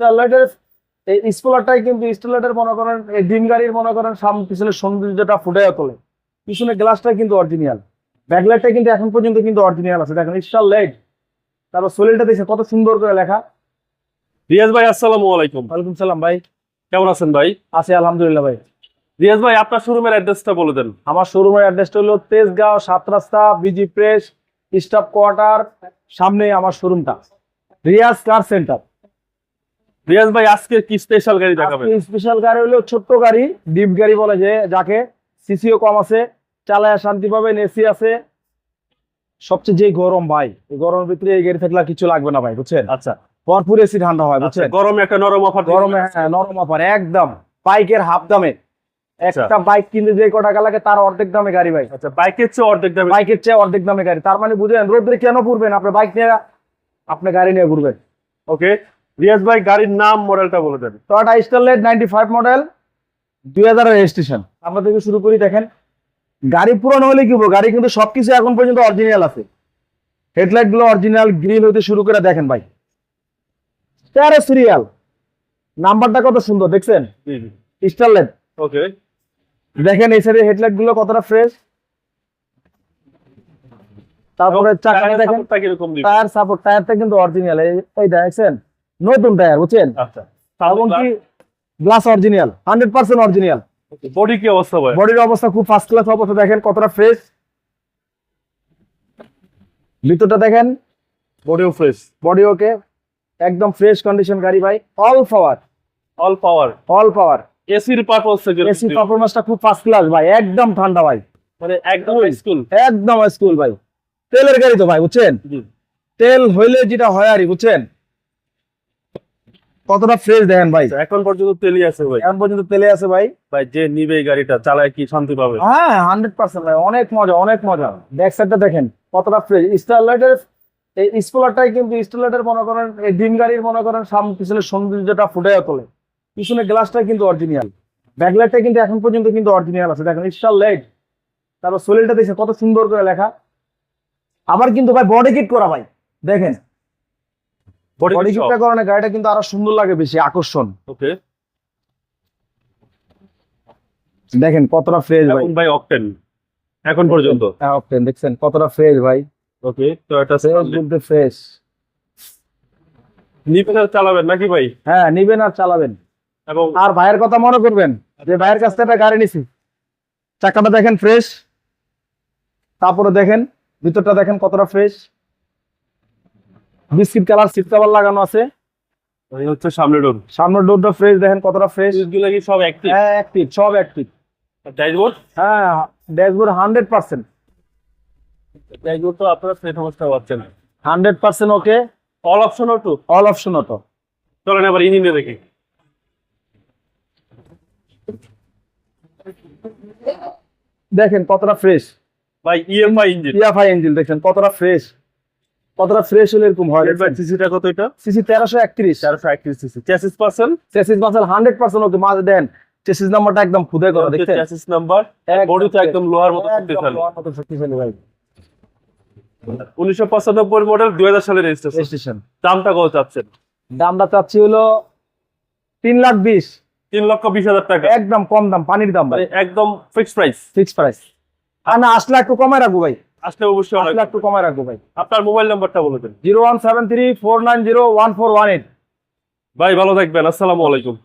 স্টারলাইটের এই স্পলারটাই কিন্তু স্টারলাইটের মনে করেন ডিম গাড়ির মনে করেন সামনে পিছনের সৌন্দর্যটা তোলে। পিছনে গ্লাসটা কিন্তু অরিজিনাল ব্যাকলাইটটা কিন্তু এখন পর্যন্ত কিন্তু অরিজিনাল আছে। দেখেন স্টারলাইট তারপর সোলেলটা দেখছে কত সুন্দর করে লেখা। রিয়াজ ভাই আসসালামু আলাইকুম। ওয়ালাইকুম সালাম ভাই। কেমন আছেন ভাই? আছি আলহামদুলিল্লাহ ভাই। রিয়াজ ভাই আপনার শোরুমের অ্যাড্রেসটা বলে দেন। আমার শোরুমের অ্যাড্রেসটা হলো তেজগাঁও সাত রাস্তা বিজি প্রেস স্টাফ কোয়ার্টার সামনে আমার শোরুমটা। রিয়াজ কার সেন্টার রিয়াজ ভাই আজকে কি স্পেশাল গাড়ি দেখাবেন? স্পেশাল গাড়ি হলো ছোট্ট গাড়ি ডিপ গাড়ি বলে যে যাকে সিসিও কম আছে চালায় শান্তি পাবেন এসি আছে। সবচেয়ে যে গরম ভাই এই গরমের ভিতরে এই গাড়ি থাকলে কিছু লাগবে না ভাই বুঝছেন? আচ্ছা। ভরপুর এসি ঠান্ডা হয় আচ্ছা বুঝছেন? গরমে একটা নরম অফার গরমে হ্যাঁ, নরম অফার একদম। বাইকের হাফ দামে। আচ্ছা। একটা বাইক কিনতে যে ক টাকা লাগে তার অর্ধেক দামে গাড়ি ভাই। আচ্ছা বাইকের চেয়ে অর্ধেক দামে বাইকের চেয়ে অর্ধেক দামে গাড়ি। তার মানে বুঝেন রোদ্রে কেন ঘুরবেন আপনার বাইক নিয়ে আপনি গাড়ি নিয়ে ঘুরবেন। ওকে রিয়াজ ভাই গাড়ির নাম মডেলটা বলে দেন। Toyota Starlet ninety five model দুই হাজার রেজিস্ট্রেশন আমরা থেকে শুরু করি দেখেন। গাড়ি পুরনো হলে কি বলব গাড়ি কিন্তু সবকিছু এখন পর্যন্ত অরিজিনাল আছে। হেডলাইটগুলো অরিজিনাল গ্রিল হইতে শুরু করে দেখেন ভাই। তেরো সিরিয়াল নাম্বারটা কত সুন্দর দেখছেন? স্টারলেট ওকে দেখেন এই সাইডের হেডলাইটগুলো কতটা ফ্রেশ তারপরে চাকা দেখেন। টায়ার সাপোর্ট টায়ারটা কিন্তু অরিজিনাল এই দেখছেন নতুন টায়ার বুঝছেন? আচ্ছা। কি glass original hundred percent original body কি অবস্থা ভাই? বডির অবস্থা খুব ফার্স্ট ক্লাস অবস্থা দেখেন কতটা ফ্রেশ ভিতরটা দেখেন। বডিও ফ্রেশ বডি ওকে একদম ফ্রেশ কন্ডিশন গাড়ি ভাই all power all power all power এসির পারপাস থেকে এসি পারফরমেন্সটা খুব ফার্স্ট ক্লাস ভাই একদম ঠান্ডা ভাই। মানে একদম স্কুল একদম স্কুল ভাই। তেলের গাড়ি তো ভাই বুঝছেন? তেল হইলে যেটা হয় আরই বুঝছেন? কতটা ফ্রেশ দেখেন ভাই? এখন পর্যন্ত তেলই আছে ভাই। এখন পর্যন্ত তেলে আছে ভাই? ভাই যে নিবে এই গাড়িটা চালায় কি শান্তি পাবে? হ্যাঁ হান্ড্রেড পার্সেন্ট ভাই অনেক মজা অনেক মজা। ব্যাক সাইডটা দেখেন কতটা ফ্রেশ স্টারলাইটের এই স্পলারটাই কিন্তু স্টারলাইটের মনে করেন এই ডিম গাড়ির মনে করেন সামনে পিছনের সৌন্দর্যটা ফুটে তোলে। পিছনে গ্লাসটা কিন্তু অরিজিনাল ব্যাকলাইটটা কিন্তু এখন পর্যন্ত কিন্তু অরিজিনাল আছে। দেখেন স্টারলাইট তারপর সোলেলটা দেখছে কত সুন্দর করে লেখা। আবার কিন্তু ভাই বডি কিট করা ভাই। দেখেন বডি কিটটা করানো গাড়িটা কিন্তু আরও সুন্দর লাগে বেশি আকর্ষণ। ওকে দেখেন কতটা ফ্রেশ ভাই। ভাই অকটেন এখন পর্যন্ত। হ্যাঁ অপটেন দেখছেন? কতটা ফ্রেশ ভাই। ওকে তো এটা ফ্রেশ বলতে ফ্রেশ নিবেন আর চালাবেন নাকি ভাই? হ্যাঁ নিবেন আর চালাবেন। এবং আর ভাইয়ের কথা মনে করবেন যে ভাইয়ের কাছ থেকে একটা গাড়ি নিছি। চাকাটা দেখেন ফ্রেশ তারপরে দেখেন ভিতরটা দেখেন কতটা fresh biscuit colour seat cover লাগানো আছে। এই হচ্ছে সামনে ডোর সামনের ডোরটা ফ্রেশ দেখেন কতটা ফ্রেশগুলো কি সব অ্যাক্টিভ হ্যাঁ অ্যাক্টিভ সব অ্যাক্টিভ ড্যাশবোর্ড হ্যাঁ ড্যাশবোর্ড হান্ড্রেড পার্সেন্ট ড্যাশবোর্ড তো আপনারা সেট অবস্থা পাচ্ছেন। Hundred percent okay all option auto all option auto চলেন এবার ইঞ্জিনে দেখি। দেখেন কতটা ফ্রেশ ভাই ইএমআই ইঞ্জিন পিএফআই ইঞ্জিন দেখেন কতটা ফ্রেশ কতটা ফ্রেশ হলে এরকম হয় সিসিটা কত এটা? সিসি তেরোশো একত্রিশ। চারশো একত্রিশ সিসি চ্যাসিস পার্সেন্ট চেসিস মাসেল হান্ড্রেড পার্সেন্ট ওকে মাঝে দেন। চেসিস নাম্বারটা একদম খুদে করা দেখছেন? চ্যাসিস নাম্বার বডি তো একদম লোহার মতো শক্তিশালী। লোহার মতো শক্তিশালী ভাই। উনিশশো পঁচানব্বই মডেল দুই হাজার সালের রেজিস্ট্রেশন স্টেশন দামটা কত চাচ্ছেন? দামটা চাচ্ছি হলো তিন লাখ বিশ। তিন লক্ষ বিশ হাজার টাকা। একদম কম দাম পানির দাম ভাই। মানে একদম ফিক্সড প্রাইস ফিক্স প্রাইস আর না আসলে একটু কমায় রাখব ভাই। আসলে অবশ্যই আসলে একটু কমায় রাখব ভাই। আপনার মোবাইল নাম্বারটা বলে দেন। Zero one seven three four nine zero one four one eight. ভাই ভালো থাকবেন। আসসালামু আলাইকুম।